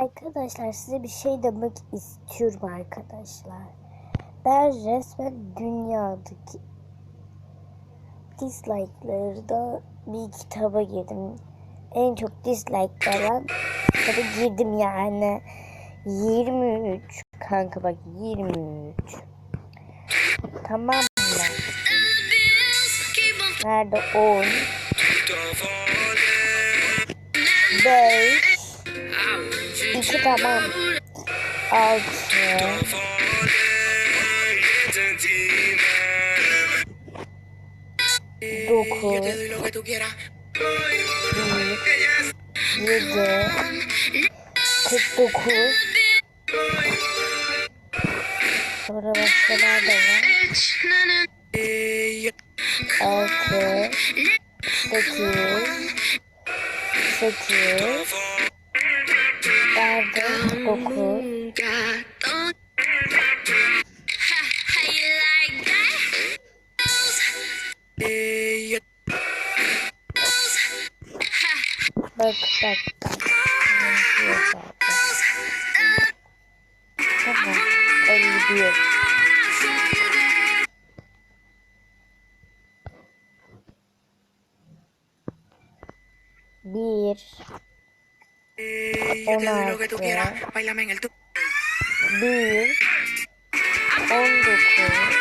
Arkadaşlar size bir şey demek istiyorum arkadaşlar. Ben resmen dünyadaki dislike'ları da bir kitaba girdim. En çok dislike alan kitaba girdim yani. 23 kanka bak 23. Tamam mı? Nerede 10? 5 2 tamam. 6 9 7 49 Sonra başka nerede var? 6 8 8 Nerede? 9 Bak bak bak. Yok abi. Tamam. 51. Bir, Yo te doy lo que tú Once. quieras, bailame en el tu. bir, on dokuz,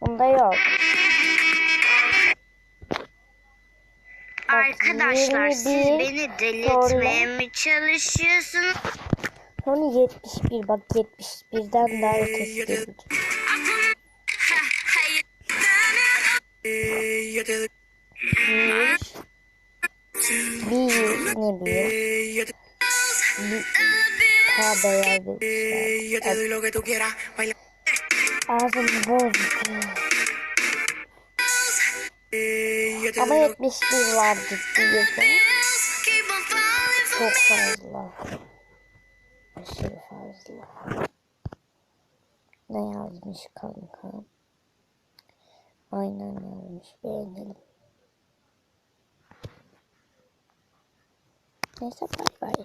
bunda yok. Arkadaşlar siz 21 beni deli sonra- mi çalışıyorsunuz? Sonra 71 bak 71'den daha ötesi gelecek. Bir, bir, ne te, bir, ha beyaz bir yo te doy lo que tú quieras, bailame. Ağzımı bozdu. Ama doy lo 71 var ciddiyete. Çok fazla. Aşırı fazla. Ne yazmış kanka? Aynen yazmış. Beğenelim. Neyse bay bay.